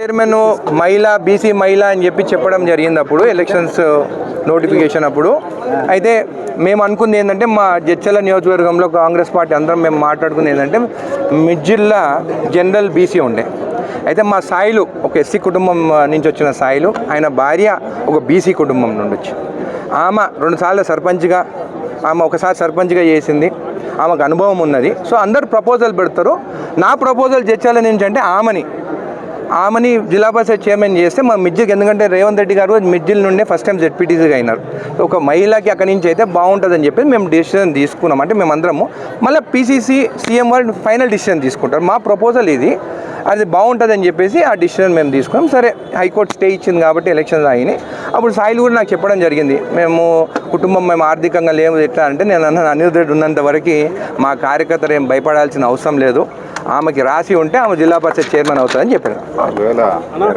Chairman మహిళ BC మహిళ అని చెప్పి చెప్పడం జరిగింది అప్పుడు ఎలక్షన్స్ నోటిఫికేషన్ uh, అప్పుడు. అయితే మేము అనుకుంది ఏంటంటే మా జడ్చల నియోజకవర్గంలో కాంగ్రెస్ పార్టీ అందరం మేము మాట్లాడుకుంది ఏంటంటే మిడ్జిల్లా జనరల్ బీసీ ఉండే. అయితే మా సాయిలు ఒక ఎస్సీ కుటుంబం uh, నుంచి వచ్చిన సాయిలు ఆయన భార్య ఒక బీసీ కుటుంబం నుండి వచ్చి. ఆమె రెండుసార్లు సర్పంచ్గా ఆమె ఒకసారి సర్పంచ్గా చేసింది. ఆమెకు అనుభవం ఉన్నది. సో అందరు ప్రపోజల్ పెడతారు. నా ప్రపోజల్ జడ్చాల నుంచి అంటే ఆమెని. ఆమెని జిల్లా పరిషత్ చైర్మన్ చేస్తే మా మిడ్జికి ఎందుకంటే రేవంత్ రెడ్డి గారు మిడ్జిల్ నుండే ఫస్ట్ టైం జెడ్పీటీసీగా అయినారు. ఒక మహిళకి అక్కడి నుంచి అయితే బాగుంటుందని చెప్పి మేము డిసిషన్ తీసుకున్నాం. అంటే మేమందరము మళ్ళీ పీసీసీ సీఎం వాళ్ళు ఫైనల్ డిసిషన్ తీసుకుంటారు. మా ప్రపోజల్ ఇది. అది బాగుంటుందని చెప్పేసి ఆ డిసిషన్ మేము తీసుకున్నాం. సరే హైకోర్టు స్టే ఇచ్చింది కాబట్టి ఎలక్షన్స్ అయినాయి. అప్పుడు సాయిల్ కూడా నాకు చెప్పడం జరిగింది. మేము కుటుంబం మేము ఆర్థికంగా లేము ఎట్లా అంటే నేను అన్న అనిరుద్ధ ఉన్నంత వరకు మా కార్యకర్తలు ఏం భయపడాల్సిన అవసరం లేదు. ఆమెకి రాసి ఉంటే ఆమె జిల్లా పరిషత్ చైర్మన్ అవుతుందని చెప్పాను